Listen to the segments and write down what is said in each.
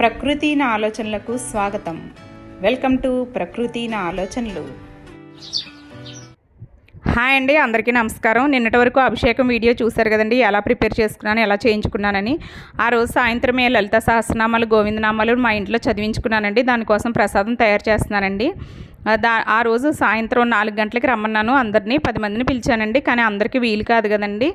ప్రకృతి నా ఆలోచనలకు స్వాగతం. వెల్కమ్ టు ప్రకృతి నా ఆలోచనలు. హాయ్ అండి అందరికీ నమస్కారం. నిన్నటి వరకు అభిషేకం వీడియో చూశారు కదండి ఎలా ప్రిపేర్ చేసుకున్నాను ఎలా చేయించుకున్నానని. ఆ రోజు సాయంత్రమే లలిత సహస్రనామాలు గోవిందనామాలు మా ఇంట్లో చదివించుకున్నానండి. దానికోసం ప్రసాదం తయారు చేస్తున్నానండి. దా ఆ రోజు సాయంత్రం నాలుగు గంటలకి రమ్మన్నాను. అందరినీ పది మందిని పిలిచానండి. కానీ అందరికీ వీలు కాదు కదండి.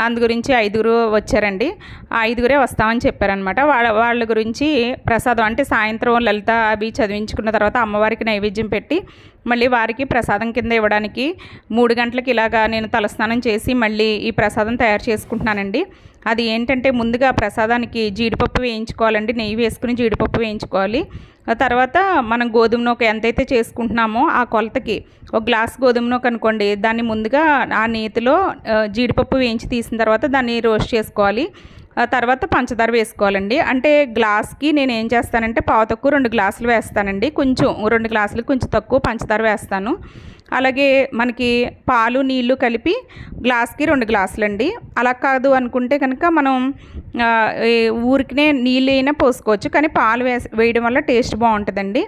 అందు గురించి ఐదుగురు వచ్చారండి. ఆ ఐదుగురే వస్తామని చెప్పారనమాట వాళ్ళ వాళ్ళ గురించి ప్రసాదం అంటే సాయంత్రం లలిత అవి చదివించుకున్న తర్వాత అమ్మవారికి నైవేద్యం పెట్టి మళ్ళీ వారికి ప్రసాదం కింద ఇవ్వడానికి మూడు గంటలకి ఇలాగా నేను తలస్నానం చేసి మళ్ళీ ఈ ప్రసాదం తయారు చేసుకుంటున్నానండి. అది ఏంటంటే ముందుగా ప్రసాదానికి జీడిపప్పు వేయించుకోవాలండి. నెయ్యి వేసుకుని జీడిపప్పు వేయించుకోవాలి. ఆ తర్వాత మనం గోధుమ నూక ఎంతైతే చేసుకుంటున్నామో ఆ కొలతకి ఒక గ్లాస్ గోధుమ నూక అనుకోండి. దాన్ని ముందుగా ఆ నేతిలో జీడిపప్పు వేయించి తీసిన తర్వాత దాన్ని రోస్ట్ చేసుకోవాలి. ఆ తర్వాత పంచదార వేసుకోవాలండి. అంటే గ్లాస్కి నేను ఏం చేస్తానంటే పావు తక్కువ రెండు గ్లాసులు వేస్తానండి. కొంచెం రెండు గ్లాసులు కొంచెం తక్కువ పంచదార వేస్తాను. అలాగే మనకి పాలు నీళ్ళు కలిపి గ్లాస్కి రెండు గ్లాసులు అండి అలా కాదు అనుకుంటే కనుక మనం ఊరికినే నీళ్ళు అయినా పోసుకోవచ్చు. కానీ పాలు వేసి వేయడం వల్ల టేస్ట్ బాగుంటుందండి.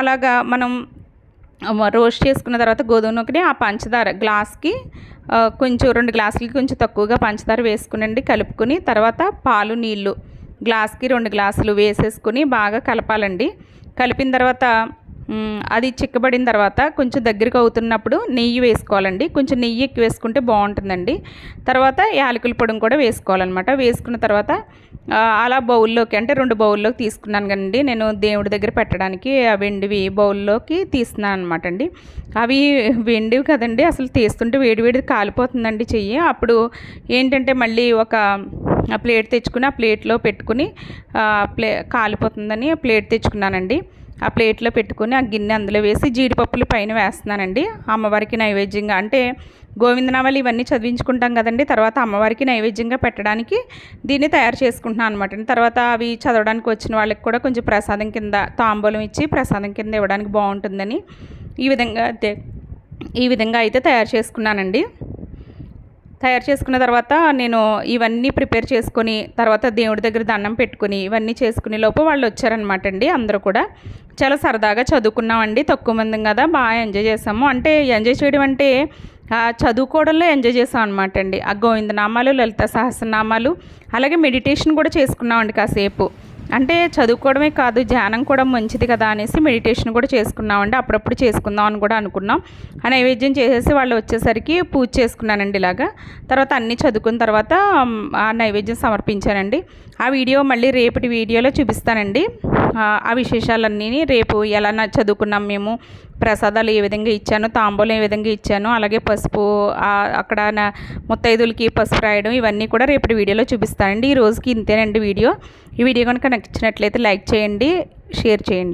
అలాగా మనం రోస్ట్ చేసుకున్న తర్వాత గోధుమ నూకని ఆ పంచదార గ్లాస్కి కొంచెం రెండు గ్లాసులకి కొంచెం తక్కువగా పంచదార వేసుకునండి కలుపుకొని తర్వాత పాలు నీళ్ళు గ్లాస్కి రెండు గ్లాసులు వేసేసుకుని బాగా కలపాలండి. కలిపిన తర్వాత అది చిక్కబడిన తర్వాత కొంచెం దగ్గరికి అవుతున్నప్పుడు నెయ్యి వేసుకోవాలండి. కొంచెం నెయ్యి ఎక్కువ వేసుకుంటే బాగుంటుందండి. తర్వాత యాలకుల పొడిని కూడా వేసుకోవాలన్నమాట. వేసుకున్న తర్వాత అలా బౌల్లోకి అంటే రెండు బౌల్లోకి తీసుకున్నాను కదండి. నేను దేవుడి దగ్గర పెట్టడానికి ఆ వెండివి బౌల్లోకి తీస్తున్నాను అనమాట అండి. అవి వెండివి కదండి. అసలు తీస్తుంటే వేడి వేడి కాలిపోతుందండి చెయ్యి. అప్పుడు ఏంటంటే మళ్ళీ ఒక ప్లేట్ తెచ్చుకుని ఆ ప్లేట్లో పెట్టుకుని ప్లే కాలిపోతుందని ప్లేట్ తెచ్చుకున్నానండి. ఆ ప్లేట్లో పెట్టుకుని ఆ గిన్నె అందులో వేసి జీడిపప్పులు పైన వేస్తున్నానండి. అమ్మవారికి నైవేద్యంగా అంటే గోవిందనామాలు ఇవన్నీ చదివించుకుంటాం కదండి. తర్వాత అమ్మవారికి నైవేద్యంగా పెట్టడానికి దీన్ని తయారు చేసుకుంటున్నాను అనమాట తర్వాత అవి చదవడానికి వచ్చిన వాళ్ళకి కూడా కొంచెం ప్రసాదం కింద తాంబూలం ఇచ్చి ప్రసాదం కింద ఇవ్వడానికి బాగుంటుందని ఈ విధంగా అయితే ఈ విధంగా అయితే తయారు చేసుకున్నానండి. తయారు చేసుకున్న తర్వాత నేను ఇవన్నీ ప్రిపేర్ చేసుకొని తర్వాత దేవుడి దగ్గర దండం పెట్టుకుని ఇవన్నీ చేసుకునే లోపు వాళ్ళు వచ్చారనమాట అండి అందరూ కూడా. చాలా సరదాగా చదువుకున్నామండి తక్కువ మంది కదా బాగా ఎంజాయ్ చేసాము. అంటే ఎంజాయ్ చేయడం అంటే చదువుకోవడంలో ఎంజాయ్ చేసాం అనమాట అండి. ఆ గోవిందనామాలు లలిత సహస్రనామాలు అలాగే మెడిటేషన్ కూడా చేసుకున్నామండి కాసేపు. అంటే చదువుకోవడమే కాదు ధ్యానం కూడా మంచిది కదా అనేసి మెడిటేషన్ కూడా చేసుకున్నామండి. అప్పుడప్పుడు చేసుకుందాం అని కూడా అనుకున్నాం. ఆ నైవేద్యం చేసేసి వాళ్ళు వచ్చేసరికి పూజ చేసుకున్నానండి ఇలాగా. తర్వాత అన్నీ చదువుకున్న తర్వాత ఆ నైవేద్యం సమర్పించానండి. ఆ వీడియో మళ్ళీ రేపటి వీడియోలో చూపిస్తానండి. ఆ, విశేషాలన్నీ రేపు ఎలా నా- చదువుకున్నాం మేము ప్రసాదాలు ఏ విధంగా ఇచ్చాను తాంబూలం ఏ విధంగా ఇచ్చాను అలాగే పసుపు అక్కడ నా ముత్తైదులకి పసుపు రాయడం ఇవన్నీ కూడా రేపటి వీడియోలో చూపిస్తానండి. ఈ రోజుకి ఇంతేనండి వీడియో. ఈ వీడియో కనుక నచ్చినట్లయితే లైక్ చేయండి షేర్ చేయండి.